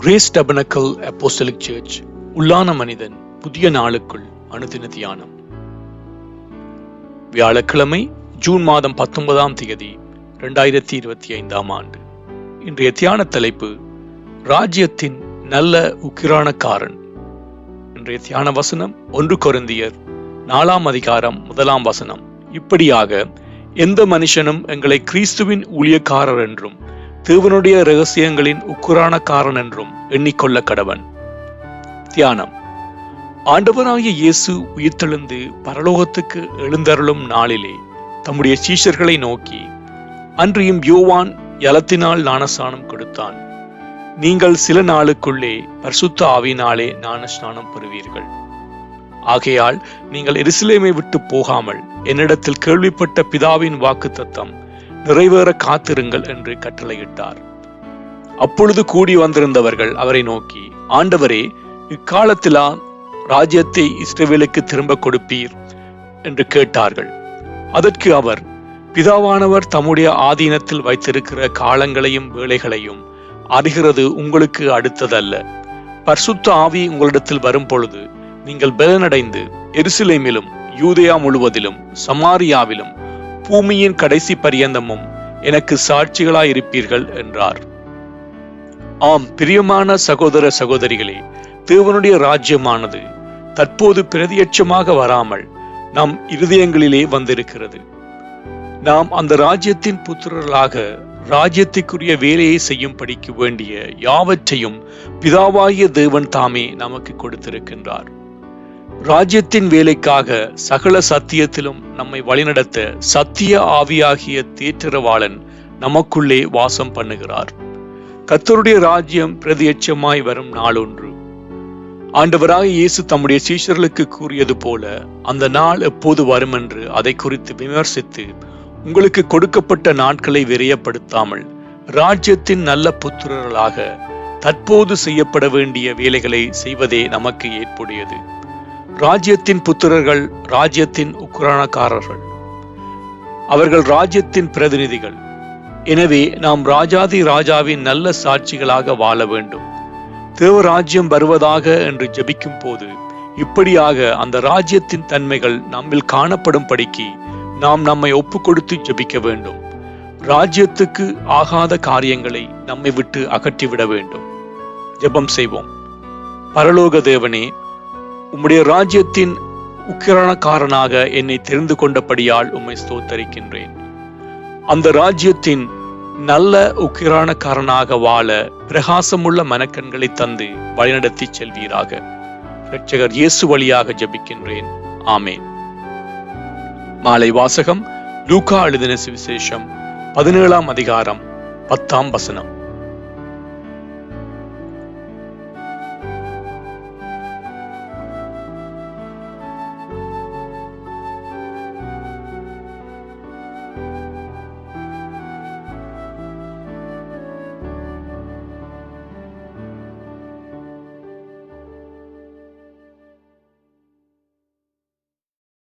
Grace tabernacle apostolic search உள்ளான மனிதன் புதிய நாளுக்குள் அனுதின தியானம். வியாழக்கிழமை ஜூன் மாதம் பத்தொன்பதாம் தேதி இரண்டாயிரத்தி இருபத்தி ஐந்தாம் ஆண்டு. இன்றைய தியான தலைப்பு ராஜ்யத்தின் நல்ல உக்கிரானக்காரன். இன்றைய தியான வசனம் ஒன்று கொருந்தியர் நாலாம் அதிகாரம் முதலாம் வசனம். இப்படியாக எந்த மனுஷனும் எங்களை கிறிஸ்துவின் ஊழியக்காரர் என்றும் தேவனுடைய ரகசியங்களின் உக்குரானக்காரன் என்றும் எண்ணிக்கொள்ள கடவன். தியானம். ஆண்டவராகிய இயேசு உயிர்த்தெழுந்து பரலோகத்துக்கு எழுந்தருளும் நாளிலே தம்முடைய சீஷர்களை நோக்கி அன்றியும் யோவான் யலத்தினால் ஞானஸ்நானம் கொடுத்தான். நீங்கள் சில நாளுக்குள்ளே பரிசுத்த ஆவினாலே ஞானஸ்நானம் பெறுவீர்கள். ஆகையால் நீங்கள் எருசலேமை விட்டு போகாமல் என்னிடத்தில் கேள்விப்பட்ட பிதாவின் வாக்குத்தத்தம் நிறைவேற காத்திருங்கள் என்று கட்டளையிட்டார். அப்பொழுது கூடி வந்திருந்தவர்கள் அவரை நோக்கி ஆண்டவரே இக்காலத்திலா ராஜ்யத்தை இஸ்ரேவேலுக்கு திரும்ப கொடுப்பீர்? என்று கேட்டார்கள். அதற்கு அவர் பிதாவானவர் தம்முடைய ஆதீனத்தில் வைத்திருக்கிற காலங்களையும் வேலைகளையும் அறிகிறது உங்களுக்கு அடுத்ததல்ல. பர்சுத்த ஆவி உங்களிடத்தில் வரும் பொழுது நீங்கள் பலனடைந்து எருசலேமிலும் யூதயா முழுவதிலும் சமாரியாவிலும் பூமியின் கடைசி பரியந்தமும் எனக்கு சாட்சிகளாயிருப்பீர்கள் என்றார். ஆம் பிரியமான சகோதர சகோதரிகளே தேவனுடைய ராஜ்யமானது தற்போது பிரதியட்சமாக வராமல் நம் இருதயங்களிலே வந்திருக்கிறது. நாம் அந்த ராஜ்யத்தின் புத்திரர்களாக ராஜ்யத்துக்குரிய வேலையை செய்யும்படிக்கு வேண்டிய யாவற்றையும் பிதாவாகிய தேவன் தாமே நமக்கு கொடுத்திருக்கின்றார். ராஜ்யத்தின் வேலைக்காக சகல சத்தியத்திலும் நம்மை வழிநடத்த சத்திய ஆவியாகிய தேற்றரவாளன் நமக்குள்ளே வாசம் பண்ணுகிறார். கத்தருடைய ராஜ்யம் பிரதியட்சமாய் வரும் நாளொன்று. ஆண்டவராக இயேசு தம்முடைய சீஷர்களுக்கு கூறியது போல அந்த நாள் எப்போது வரும் என்று அதை குறித்து விமர்சித்து உங்களுக்கு கொடுக்கப்பட்ட நாட்களை விரையப்படுத்தாமல் ராஜ்யத்தின் நல்ல புத்திரர்களாக தற்போது செய்யப்பட வேண்டிய வேலைகளை செய்வதே நமக்கு ஏற்புடையது. ராஜ்யத்தின் புத்திரர்கள் ராஜ்யத்தின் உக்ரானக்காரர்கள் அவர்கள் ராஜ்யத்தின் பிரதிநிதிகள். எனவே நாம் ராஜாதி ராஜாவின் நல்ல சாட்சிகளாக வாழ வேண்டும். தேவராஜ்யம் வருவதாக என்று ஜபிக்கும் போது இப்படியாக அந்த ராஜ்யத்தின் தன்மைகள் நம்மில் காணப்படும் படிக்கு நாம் நம்மை ஒப்பு கொடுத்து ஜபிக்க வேண்டும். ராஜ்யத்துக்கு ஆகாத காரியங்களை நம்மை விட்டு அகற்றிவிட வேண்டும். ஜெபம் செய்வோம். பரலோக தேவனே உம்முடைய ராஜ்யத்தின் உக்கிரணக்காரனாக என்னை தெரிந்து கொண்டபடியால் உம்மை ஸ்தோத்தரிக்கின்றேன். அந்த ராஜ்யத்தின் நல்ல உக்கிரானக்காரனாக வாழ பிரகாசமுள்ள மனக்கண்களை தந்து வழிநடத்தி செல்வீராக. இரட்சகர் இயேசு வழியாக ஜபிக்கின்றேன். ஆமேன். மாலை வாசகம் லூகா எழுதின சுவிசேஷம் பதினேழாம் அதிகாரம் பத்தாம் வசனம்.